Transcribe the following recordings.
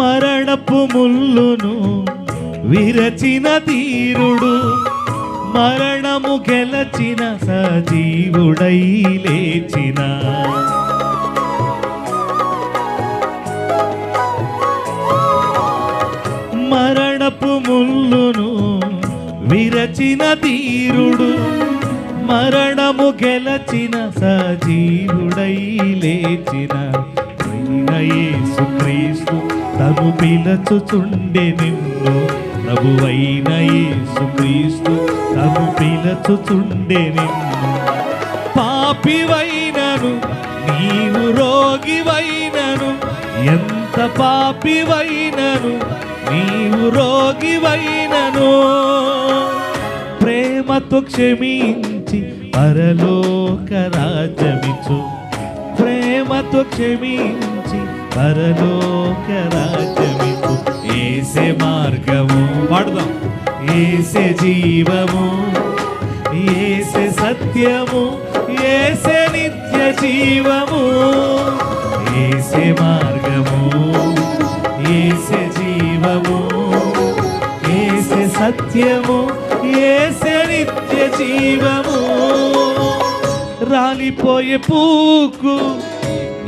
మరణపు ముల్లును విరచిన తీరుడు మరణము గెలచిన సజీవుడై లేచిన. మరణపు ముల్లును విరచిన తీరుడు మరణము గెలచిన సజీవుడై లేచిన. సుక్రీస్తు యేసుక్రీస్తు పిలచుచుండే నిన్ను ప్రభువైన యేసుక్రీస్తు తను పిలచుచుండే నిన్ను పాపివైనను నీవు రోగివైనను ఎంత పాపివైనను నీవు రోగివైనను. ప్రేమతో క్షమించి పరలోక రాజ్యమిచ్చు. ప్రేమతో క్షమించి పరలోక రాజ్యమిచ్చు ఏసే మార్గము. పాడుదాం. ఏసే జీవము ఏసే సత్యము ఏసే నిత్య జీవము. ఏసే మార్గము ఏసే జీవము ఏసే సత్యము ఏసే నిత్య జీవము. రాలిపోయే పూకు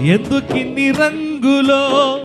ఎందుకిన్ని రంగులో